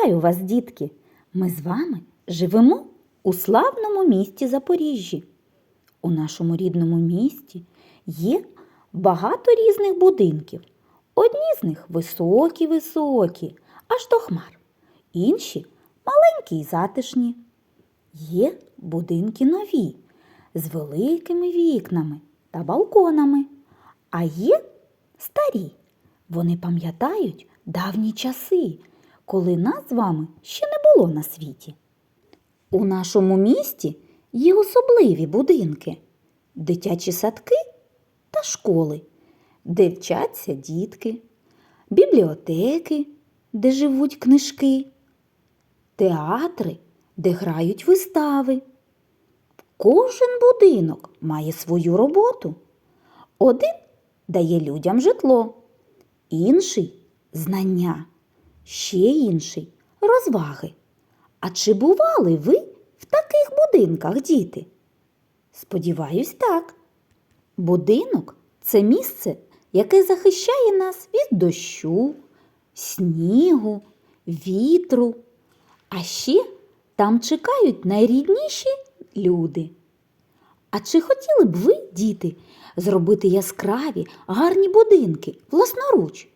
Вітаю вас, дітки! Ми з вами живемо у славному місті Запоріжжі. У нашому рідному місті є багато різних будинків. Одні з них високі-високі, аж до хмар, інші маленькі й затишні. Є будинки нові з великими вікнами та балконами, а є старі. Вони пам'ятають давні часи, коли нас з вами ще не було на світі. У нашому місті є особливі будинки, дитячі садки та школи, де вчаться дітки, бібліотеки, де живуть книжки, театри, де грають вистави. Кожен будинок має свою роботу. Один дає людям житло, інший знання, ще інший розваги. А чи бували ви в таких будинках, діти? Сподіваюсь, так. Будинок це місце, яке захищає нас від дощу, снігу, вітру. А ще там чекають найрідніші люди. А чи хотіли б ви, діти, зробити яскраві, гарні будинки власноруч,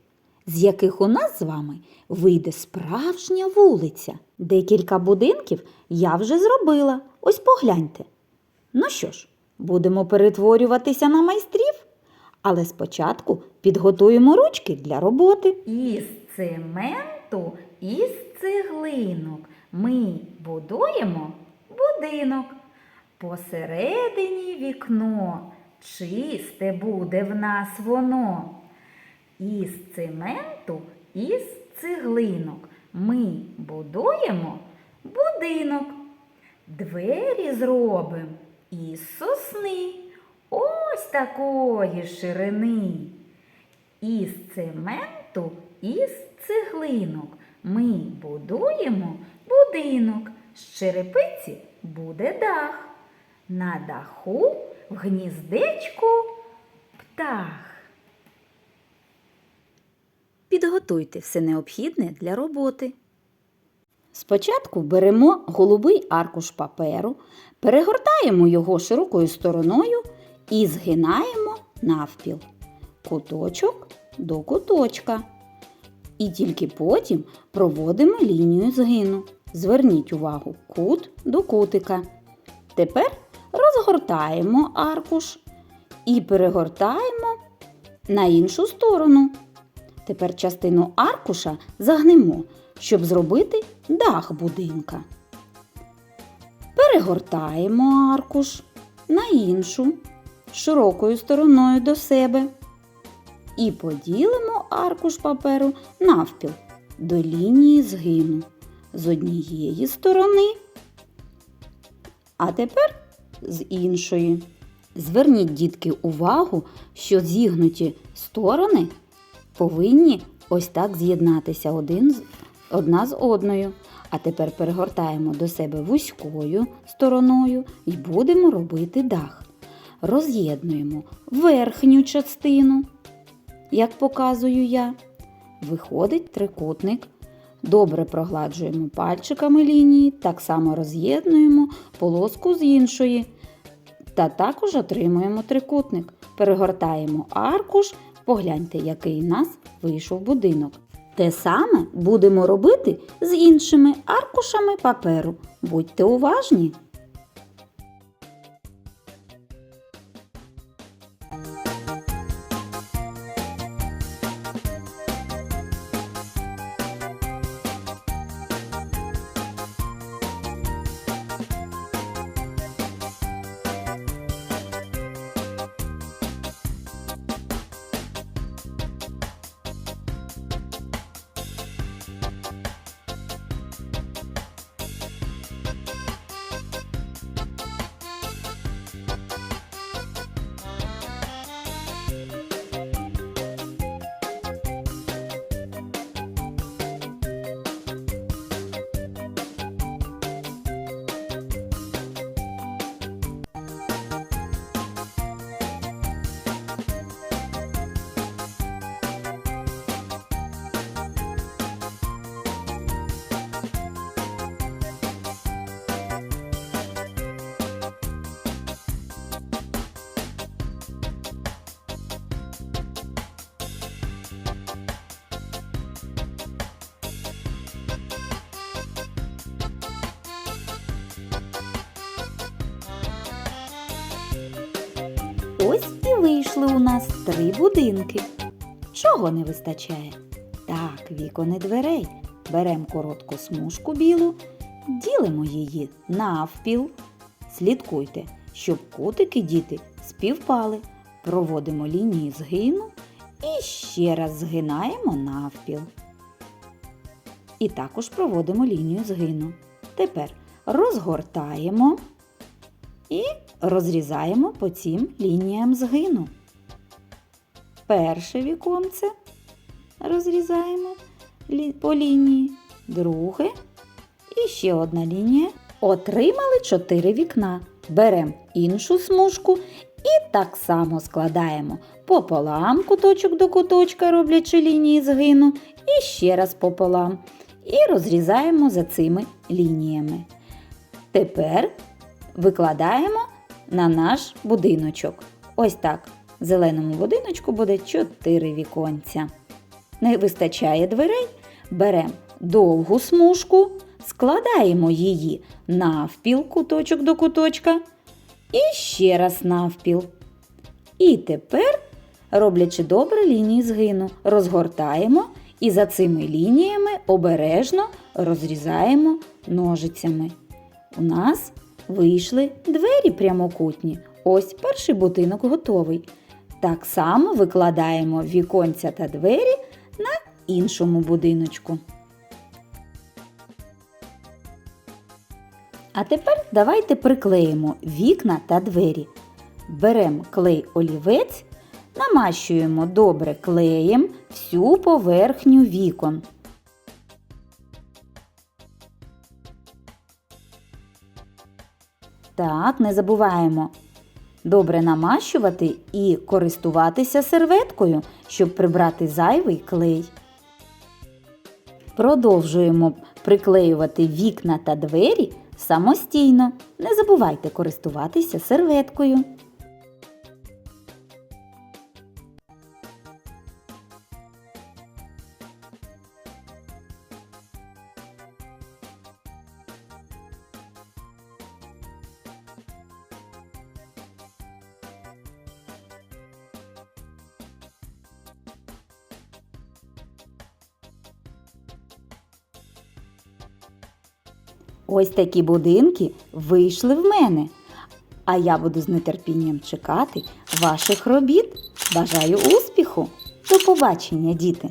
з яких у нас з вами вийде справжня вулиця? Декілька будинків я вже зробила. Ось погляньте. Ну що ж, будемо перетворюватися на майстрів, але спочатку підготуємо ручки для роботи. Із цементу, із цеглинок ми будуємо будинок. Посередині вікно, чисте буде в нас воно. Із цементу, із цеглинок ми будуємо будинок. Двері зробимо із сосни, ось такої ширини. Із цементу, із цеглинок ми будуємо будинок. З черепиці буде дах. На даху в гніздечку птах. Підготуйте все необхідне для роботи. Спочатку беремо голубий аркуш паперу, перегортаємо його широкою стороною і згинаємо навпіл. Куточок до куточка. І тільки потім проводимо лінію згину. Зверніть увагу кут до кутика. Тепер розгортаємо аркуш і перегортаємо на іншу сторону. Тепер частину аркуша загнемо, щоб зробити дах будинка. Перегортаємо аркуш на іншу широкою стороною до себе. І поділимо аркуш паперу навпіл до лінії згину з однієї сторони, а тепер з іншої. Зверніть, дітки, увагу, що зігнуті сторони повинні ось так з'єднатися один одна з одною. А тепер перегортаємо до себе вузькою стороною і будемо робити дах. Роз'єднуємо верхню частину, як показую я. Виходить трикутник. Добре прогладжуємо пальчиками лінії, так само роз'єднуємо полоску з іншої. Та також отримуємо трикутник. Перегортаємо аркуш, погляньте, який у нас вийшов будинок. Те саме будемо робити з іншими аркушами паперу. Будьте уважні! Ось і вийшли у нас три будинки. Чого не вистачає? Так, вікон і дверей. Беремо коротку смужку білу, ділимо її навпіл. Слідкуйте, щоб кутики діти співпали. Проводимо лінії згину і ще раз згинаємо навпіл. І також проводимо лінію згину. Тепер розгортаємо і розрізаємо по цим лініям згину. Перше віконце розрізаємо по лінії, друге і ще одна лінія. Отримали 4 вікна. Беремо іншу смужку і так само складаємо пополам куточок до куточка, роблячи лінії згину, і ще раз пополам. І розрізаємо за цими лініями. Тепер викладаємо на наш будиночок. Ось так. В зеленому будиночку буде 4 віконця. Не вистачає дверей, беремо довгу смужку, складаємо її навпіл куточок до куточка і ще раз навпіл. І тепер, роблячи добре лінії згину, розгортаємо і за цими лініями обережно розрізаємо ножицями. У нас вийшли двері прямокутні. Ось перший будинок готовий. Так само викладаємо віконця та двері на іншому будиночку. А тепер давайте приклеїмо вікна та двері. Беремо клей олівець, намащуємо добре клеєм всю поверхню вікон. Так, не забуваємо добре намащувати і користуватися серветкою, щоб прибрати зайвий клей. Продовжуємо приклеювати вікна та двері самостійно. Не забувайте користуватися серветкою. Ось такі будинки вийшли в мене. А я буду з нетерпінням чекати ваших робіт. Бажаю успіху! До побачення, діти!